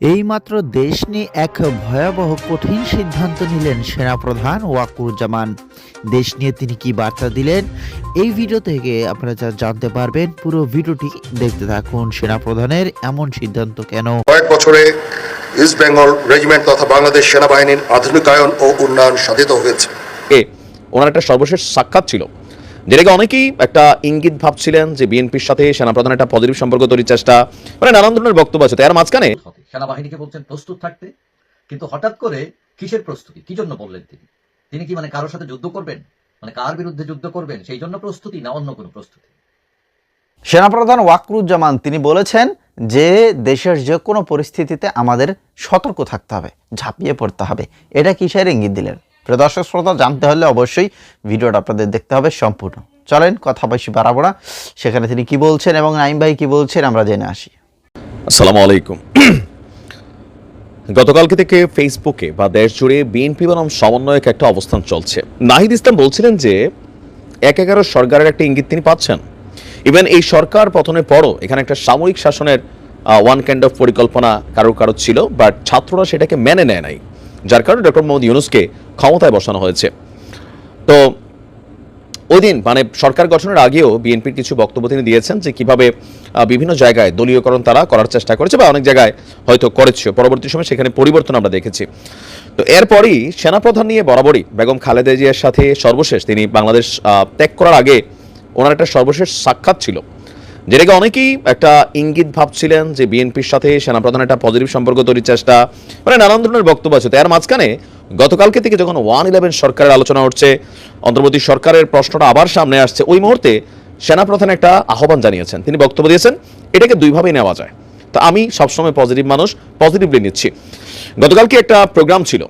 এইমাত্র দেশ নিয়ে এক ভয়াবহ কঠিন সিদ্ধান্ত নিলেন সেনাপ্রধান ওয়াকুরুজ্জামান। দেশ নিয়ে তিনি কি বার্তা দিলেন এই ভিডিও থেকে আপনারা যা জানতে পারবেন পুরো ভিডিওটি দেখতে থাকুন সেনাপ্রধানের এমন সিদ্ধান্ত কেন? কয়েক বছরে ইস্ট বেঙ্গল রেজিমেন্ট তথা বাংলাদেশ সেনাবাহিনীর আধুনিকায়ন ও উন্নয়ন সাধিত হয়েছে। এ ওনার একটা সর্বশেষ সাক্ষাৎ ছিল। যেটাকে অনেকেই একটা ইঙ্গিত ভাবছিলেন যে বিএনপির সাথে সেনাপ্রধান একটা পজিটিভ সম্পর্ক তৈরির চেষ্টা। মানে নানান ধরনের বক্তব্য আছে। তার মাঝখানে সেনাবাহিনীকে বলছেন প্রস্তুত থাকতে কিন্তু হঠাৎ করে কিসের প্রস্তুতি? কি জন্য বললেন তিনি? তিনি কি মানে কারোর সাথে যুদ্ধ করবেন? মানে কার বিরুদ্ধে যুদ্ধ করবেন? সেই জন্য প্রস্তুতি না অন্য কোনো প্রস্তুতি? সেনাপ্রধান ওয়াকরুজ্জামান তিনি বলেছেন যে দেশের যে কোনো পরিস্থিতিতে আমাদের সতর্ক থাকতে হবে ঝাঁপিয়ে পড়তে হবে। এটা কিসের ইঙ্গিত দিলেন? প্রিয় দর্শক শ্রোতা, জানতে হলে অবশ্যই ভিডিওটা আপনাদের দেখতে হবে সম্পূর্ণ। চলেন, কথা বেশি বাড়াবো সেখানে তিনি কি বলছেন এবং নাইম ভাই কি বলছেন আমরা জেনে আসি। আসসালামু আলাইকুম। গতকালকে থেকে ফেসবুকে বা দেশ জুড়ে বিএনপি বনাম সমন্বয়ক একটা অবস্থান চলছে। নাহিদ ইসলাম বলছিলেন যে, এক এগারো সরকারের একটা ইঙ্গিত তিনি পাচ্ছেন। ইভেন এই সরকার পতনের পরও এখানে একটা সামরিক শাসনের ওয়ান কাইন্ড অফ পরিকল্পনা কারোর কারও ছিল বাট ছাত্ররা সেটাকে মেনে নেয় নাই। যার কারণে ডক্টর মোহাম্মদ ইউনুসকে ক্ষমতায় বসানো হয়েছে। তো ওই দিন মানে সরকার গঠনের আগেও বিএনপির কিছু বক্তব্য তিনি দিয়েছেন যে কীভাবে বিভিন্ন জায়গায় দলীয়করণ তারা করার চেষ্টা করেছে বা অনেক জায়গায় হয়তো করেছে পরবর্তী সময় সেখানে পরিবর্তন আমরা দেখেছি। তো এরপরই সেনাপ্রধান নিয়ে বরাবরই বেগম খালেদা জিয়ার সাথে সর্বশেষ, তিনি বাংলাদেশ ত্যাগ করার আগে ওনার একটা সর্বশেষ সাক্ষাৎ ছিল। যেটাকে অনেকেই একটা ইঙ্গিত ভাবছিলেন যে বিএনপির সাথে সেনাপ্রধান একটা পজিটিভ সম্পর্ক তৈরির চেষ্টা মানে নানান ধরনের বক্তব্য আছে। তার মাঝখানে গতকালকে থেকে যখন ওয়ান ইলেভেন সরকারের আলোচনা উঠছে অন্তর্বর্তী সরকারের প্রশ্নটা আবার সামনে আসছে, ওই মুহূর্তে সেনাপ্রধান একটা আহ্বান জানিয়েছেন। তিনি বক্তব্য দিয়েছেন, এটাকে দুইভাবেই নেওয়া যায়। তো আমি সবসময় পজিটিভ মানুষ পজিটিভলি নিচ্ছি। গতকালকে একটা প্রোগ্রাম ছিল।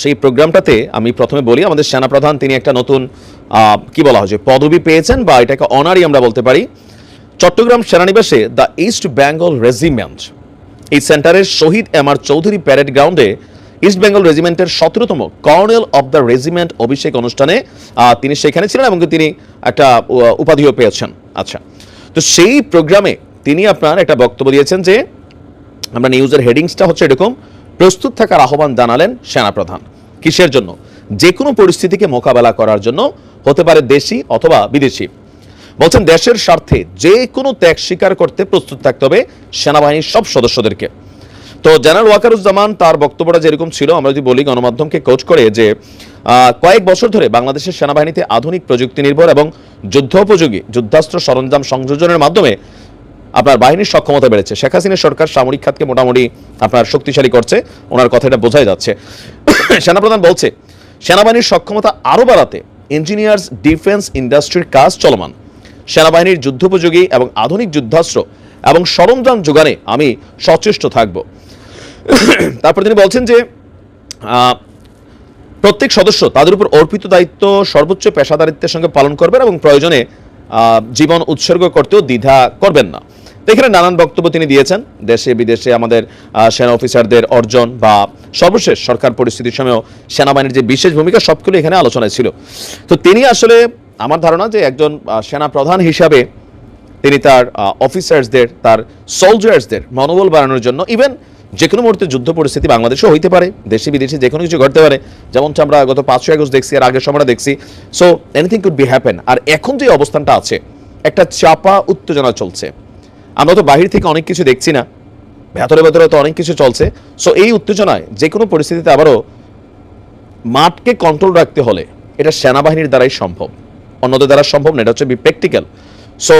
সেই প্রোগ্রামটাতে আমি প্রথমে বলি, আমাদের সেনাপ্রধান তিনি একটা নতুন কি বলা হয় যে পদবি পেয়েছেন বা এটাকে অনারই আমরা বলতে পারি। চট্টগ্রাম সেনানিবাসে দ্য ইস্ট বেঙ্গল রেজিমেন্ট। এই সেন্টারের শহীদ এম আর চৌধুরী প্যারেড গ্রাউন্ডে ইস্ট বেঙ্গল রেজিমেন্টের সতেরোতম কর্নেল অব দ্য রেজিমেন্ট অভিষেক অনুষ্ঠানে তিনি সেখানে ছিলেন এবং তিনি একটা উপাধিও পেয়েছেন। আচ্ছা তো সেই প্রোগ্রামে তিনি আপনার একটা বক্তব্য দিয়েছেন যে, আমরা নিউজের হেডিংসটা হচ্ছে এরকম, প্রস্তুত থাকার আহ্বান জানালেন সেনাপ্রধান। কিসের জন্য? যে কোনো পরিস্থিতিকে মোকাবেলা করার জন্য হতে পারে দেশি অথবা বিদেশি। বলছেন দেশের স্বার্থে যে কোনো ত্যাগ স্বীকার করতে প্রস্তুত থাকতে হবে সেনাবাহিনীর সব সদস্যদেরকে। তো জেনারেল ওয়াকারুজ্জামান তার বক্তব্যটা যেরকম ছিল, আমরা যদি বলি গণমাধ্যমকে কোচ করে যে কয়েক বছর ধরে বাংলাদেশের সেনাবাহিনীতে আধুনিক প্রযুক্তি নির্ভর এবং যুদ্ধোপযোগী যুদ্ধাস্ত্র সরঞ্জাম সংযোজনের মাধ্যমে আপনার বাহিনীর সক্ষমতা বেড়েছে। শেখ হাসিনার সরকার সামরিক খাতকে মোটামুটি আপনার শক্তিশালী করছে, ওনার কথাটা বোঝাই যাচ্ছে। সেনাপ্রধান বলছে, সেনাবাহিনীর সক্ষমতা আরও বাড়াতে ইঞ্জিনিয়ার্স ডিফেন্স ইন্ডাস্ট্রির কাজ চলমান। সেনাবাহিনীর যুদ্ধোপযোগী এবং আধুনিক যুদ্ধাস্ত্র এবং সরঞ্জাম যোগানে আমি সচেষ্ট থাকব। তারপর তিনি বলছেন যে প্রত্যেক সদস্য তাদের উপর অর্পিত দায়িত্ব সর্বোচ্চ পেশাদারিত্বের সঙ্গে পালন করবেন এবং প্রয়োজনে জীবন উৎসর্গ করতেও দ্বিধা করবেন না। এখানে নানান বক্তব্য তিনি দিয়েছেন। দেশে, বিদেশে আমাদের সেনা অফিসারদের অর্জন বা সর্বশেষ সরকার পরিস্থিতির সময়ও সেনাবাহিনীর যে বিশেষ ভূমিকা সবগুলো এখানে আলোচনায় ছিল। তো তিনি আসলে আমার ধারণা যে একজন সেনা প্রধান হিসাবে তিনি তার অফিসার্সদের তার সোলজার্সদের মনোবল বাড়ানোর জন্য ইভেন যে কোনো মুহূর্তে যুদ্ধ পরিস্থিতি বাংলাদেশেও হইতে পারে, দেশে বিদেশে যে কোনো কিছু ঘটতে পারে। যেমনটা আমরা গত পাঁচশো আগস্ট দেখছি আর আগের সময়টা দেখছি। So anything could be happen আর এখন যে অবস্থানটা আছে, একটা চাপা উত্তেজনা চলছে। আমরা তো বাহির থেকে অনেক কিছু দেখছি না, ভেতরে ভেতরে তো অনেক কিছু চলছে। সো এই উত্তেজনায় যে কোনো পরিস্থিতিতে আবারও মাঠকে কন্ট্রোল রাখতে হলে এটা সেনাবাহিনীর দ্বারাই সম্ভব। অন্যদের দ্বারা সম্ভব না, এটা হচ্ছে বি প্র্যাকটিক্যাল সো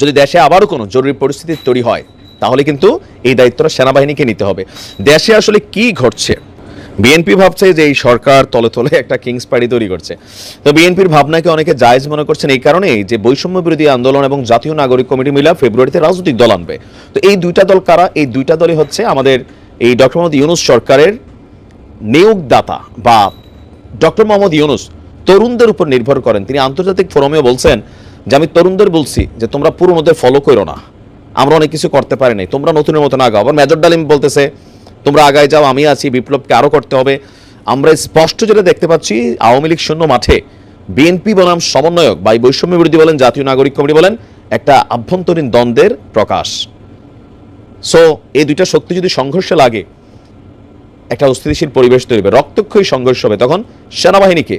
যদি দেশে আবারও কোনো জরুরি পরিস্থিতি তৈরি হয়, তাহলে কিন্তু এই দায়িত্বটা সেনাবাহিনীকে নিতে হবে। দেশে আসলে কি ঘটছে? বিএনপি ভাবছে যে এই সরকার তলে তলে একটা কিংস পার্টি তৈরি করছে। তো বিএনপির ভাবনাকে অনেকে জায়েজ মনে করছেন এই কারণেই যে বৈষম্য বিরোধী আন্দোলন এবং জাতীয় নাগরিক কমিটি মিলা ফেব্রুয়ারিতে রাজনৈতিক দল আনবে। তো এই দুইটা দল কারা? এই দুইটা দলই হচ্ছে আমাদের এই ডক্টর মোহাম্মদ ইউনুস সরকারের নিয়োগদাতা বা ডক্টর মোহাম্মদ ইউনুস তরুণদের উপর নির্ভর করেন। তিনি আন্তর্জাতিক ফোরামেও বলছেন যে, আমি তরুণদের বলছি যে, তোমরা পুরনোদের ফলো করো না। আমরা অনেক কিছু করতে পারি নাই। তোমরা নতুনের মতন আগাও। আবার মেজর ডালিম বলতেছে, তোমরা আগায় যাও, আমি আছি, বিপ্লবকে আরও করতে হবে। আমরা স্পষ্ট যেটা দেখতে পাচ্ছি, আওয়ামী লীগ শূন্য মাঠে বিএনপি বনাম সমন্বয়ক বা বৈষম্য বিরোধী বলেন, জাতীয় নাগরিক কমিটি বলেন, একটা আভ্যন্তরীণ দ্বন্দ্বের প্রকাশ। সো এই দুইটা শক্তি যদি সংঘর্ষে লাগে, একটা অস্থিতিশীল পরিবেশ তৈরি হবে। রক্তক্ষয়ী সংঘর্ষ হবে তখন সেনাবাহিনীকে।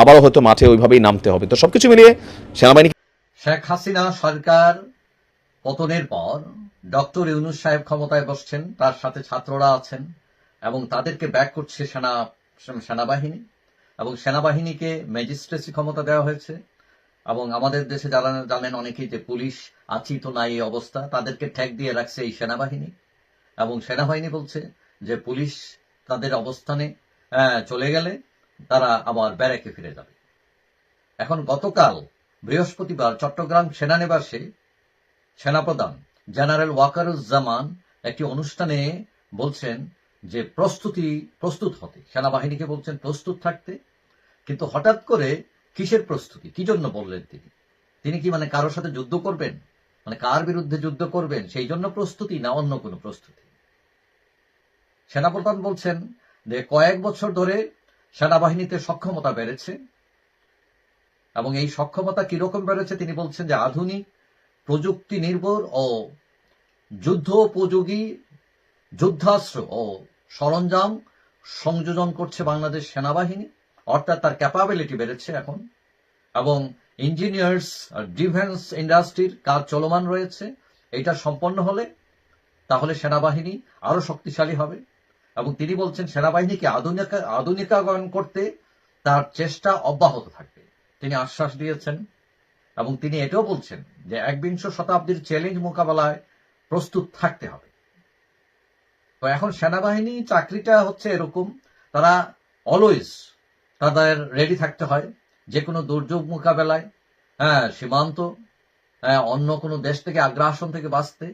আবারও হয়তো মাঠে ওইভাবেই নামতে হবে। তো সবকিছু মিলিয়ে সেনাবাহিনী শেখ হাসিনা সরকার পতনের পর ডক্টর ইউনুস সাহেব ক্ষমতায় বসছেন, তার সাথে ছাত্ররা আছেন এবং তাদেরকে ব্যাক করছে সেনা, সেনাবাহিনী এবং সেনাবাহিনীকে ম্যাজিস্ট্রেসি ক্ষমতা দেওয়া হয়েছে এবং আমাদের দেশে যারা জানেন অনেকেই যে পুলিশ আছি তো নাই এই অবস্থা, তাদেরকে ঠেক দিয়ে রাখছে এই সেনাবাহিনী এবং সেনাবাহিনী বলছে যে পুলিশ তাদের অবস্থানে চলে গেলে তারা আবার ব্যারাকে ফিরে যাবে। এখন গতকাল বৃহস্পতিবার চট্টগ্রাম সেনানিবাসে সেনাপ্রধান জেনারেল ওয়াকারুজ্জামান একটি অনুষ্ঠানে বলছেন যে প্রস্তুতি প্রস্তুত হতে সেনাবাহিনীকে বলছেন প্রস্তুত থাকতে। কিন্তু হঠাৎ করে কিসের প্রস্তুতি? কি জন্য বললেন তিনি? তিনি কি মানে কারোর সাথে যুদ্ধ করবেন? মানে কার বিরুদ্ধে যুদ্ধ করবেন? সেই জন্য প্রস্তুতি না অন্য কোনো প্রস্তুতি? সেনাপ্রধান বলছেন যে কয়েক বছর ধরে সেনাবাহিনীতে সক্ষমতা বেড়েছে, এবং এই সক্ষমতা কীরকম বেড়েছে তিনি বলছেন যে আধুনিক প্রযুক্তি নির্ভর ও যুদ্ধ উপযোগী যুদ্ধাস্ত্র ও সরঞ্জাম সংযোজন করছে বাংলাদেশ সেনাবাহিনী, অর্থাৎ তার ক্যাপাবিলিটি বেড়েছে এখন, এবং ইঞ্জিনিয়ার্স ডিফেন্স ইন্ডাস্ট্রির কাজ চলমান রয়েছে। এটা সম্পন্ন হলে তাহলে সেনাবাহিনী আরও শক্তিশালী হবে। এবং তিনি বলছেন সেনাবাহিনীকে আধুনিক আধুনিকায়ন করতে তার চেষ্টা অব্যাহত থাকবে। তিনি আশ্বাস দিয়েছেন এবং তিনি এটাও বলছেন যে একবিংশ শতাব্দীর চ্যালেঞ্জ মোকাবেলায় প্রস্তুত থাকতে হবে। তো এখন সেনাবাহিনী চাকরিটা হচ্ছে এরকম তারা অলওয়েজ তাদের রেডি থাকতে হয় যে কোনো দুর্যোগ মোকাবেলায় হ্যাঁ সীমান্ত হ্যাঁ, অন্য কোনো দেশ থেকে আগ্রাসন থেকে বাঁচতে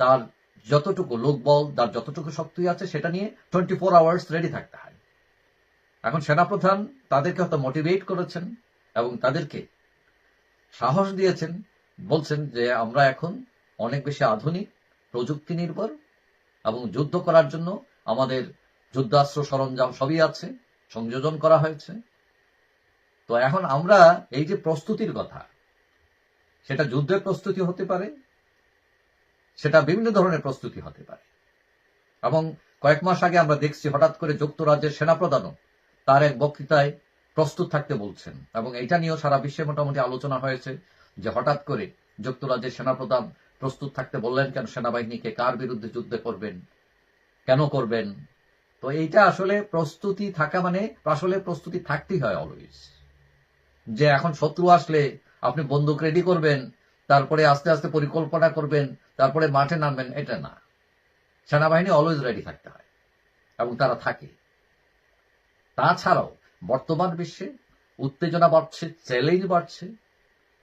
তার যতটুকু লোকবল তার যতটুকু শক্তি আছে সেটা নিয়ে টোয়েন্টি ফোর আওয়ার্স রেডি থাকতে হয়। এখন সেনাপ্রধান তাদেরকে হয়তো মোটিভেট করেছেন এবং তাদেরকে সাহস দিয়েছেন, বলছেন যে আমরা এখন অনেক বেশি আধুনিক প্রযুক্তি নির্ভর এবং যুদ্ধ করার জন্য আমাদের যুদ্ধাস্ত্র সরঞ্জাম সবই আছে, সংযোজন করা হয়েছে। তো এখন আমরা এই যে প্রস্তুতির কথা, সেটা যুদ্ধের প্রস্তুতি হতে পারে সেটা বিভিন্ন ধরনের প্রস্তুতি হতে পারে। এবং কয়েক মাস আগে আমরা দেখছি হঠাৎ করে যুক্তরাজ্যের সেনাপ্রধানও তার এক বক্তৃতায় প্রস্তুত থাকতে বলছেন। এবং এটা নিয়েও সারা বিশ্বে মোটামুটি আলোচনা হয়েছে যে হঠাৎ করে যুক্তরাজ্যের সেনাপ্রধান প্রস্তুত থাকতে বললেন কেন সেনাবাহিনীকে কার বিরুদ্ধে যুদ্ধ করবেন, কেন করবেন? তো এইটা আসলে প্রস্তুতি থাকা মানে আসলে প্রস্তুতি থাকতেই হয় অলওয়েজ যে এখন শত্রু আসলে আপনি বন্দুক রেডি করবেন তারপরে আস্তে আস্তে পরিকল্পনা করবেন, তারপরে মাঠে নামবেন, এটা না। সেনাবাহিনী অলওয়েজ রেডি থাকতে হয়, এবং তারা থাকে। তাছাড়াও, বর্তমান বিশ্বে উত্তেজনা বাড়ছে চ্যালেঞ্জ বাড়ছে,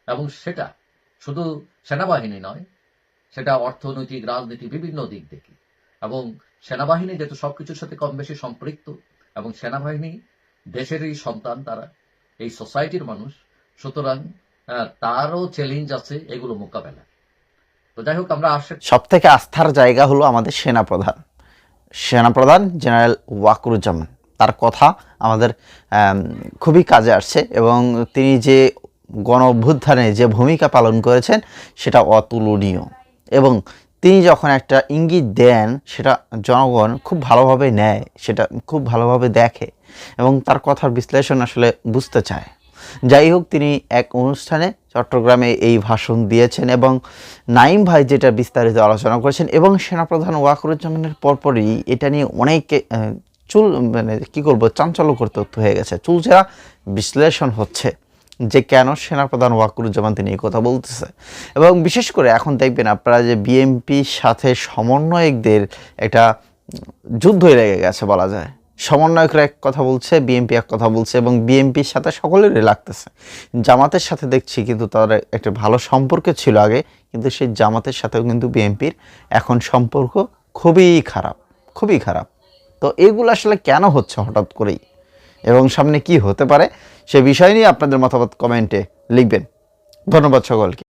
এবং সেটা শুধু সেনাবাহিনী নয়, সেটা অর্থনৈতিক, রাজনীতি, বিভিন্ন দিক থেকে। এবং সেনাবাহিনী যেহেতু সবকিছুর সাথে কম বেশি সম্পৃক্ত, এবং সেনাবাহিনী দেশেরই সন্তান তারা, এই সোসাইটির মানুষ, সুতরাং তারও চ্যালেঞ্জ আছে, এগুলো মোকাবেলা। তো যাই হোক, আমরা সব থেকে আস্থার জায়গা হলো আমাদের সেনাপ্রধান। সেনাপ্রধান জেনারেল ওয়াকুরুজ্জামান। তার কথা আমাদের খুবই কাজে আসছে এবং তিনি যে গণ অভ্যুত্থানে যে ভূমিকা পালন করেছেন, সেটা অতুলনীয়। এবং তিনি যখন একটা ইঙ্গিত দেন, সেটা জনগণ খুব ভালোভাবে নেয়, সেটা খুব ভালোভাবে দেখে এবং তার কথার বিশ্লেষণ আসলে বুঝতে চায়। যাই হোক তিনি এক অনুষ্ঠানে চট্টগ্রামে এই ভাষণ দিয়েছেন এবং নাইম ভাই যেটা বিস্তারিত আলোচনা করেছেন এবং সেনাপ্রধান ওয়াকরুজ্জামানের পরপরই এটা নিয়ে অনেকে চুল মানে কি করব, চাঞ্চল্যকর তথ্য হয়ে গেছে। চুলচেরা বিশ্লেষণ হচ্ছে যে কেন সেনাপ্রধান ওয়াকুরুজ্জামান তিনি এই কথা বলতেছে। এবং বিশেষ করে এখন দেখবেন আপনারা যে বিএমপির সাথে সমন্বয়কদের একটা যুদ্ধই লেগে গেছে বলা যায়। সমন্বয়করা এক কথা বলছে বিএমপি এক কথা বলছে এবং বিএনপির সাথে সকলেরই লাগতেছে। জামাতের সাথে দেখছি কিন্তু তাদের একটা ভালো সম্পর্ক ছিল আগে, কিন্তু সেই জামাতের সাথেও কিন্তু বিএনপির এখন সম্পর্ক খুবই খারাপ খুবই খারাপ। তো এগুলো আসলে কেন হচ্ছে হঠাৎ করেই? এবং সামনে কি হতে পারে? সে বিষয় নিয়ে আপনাদের মতামত কমেন্টে লিখবেন। ধন্যবাদ সকলকে।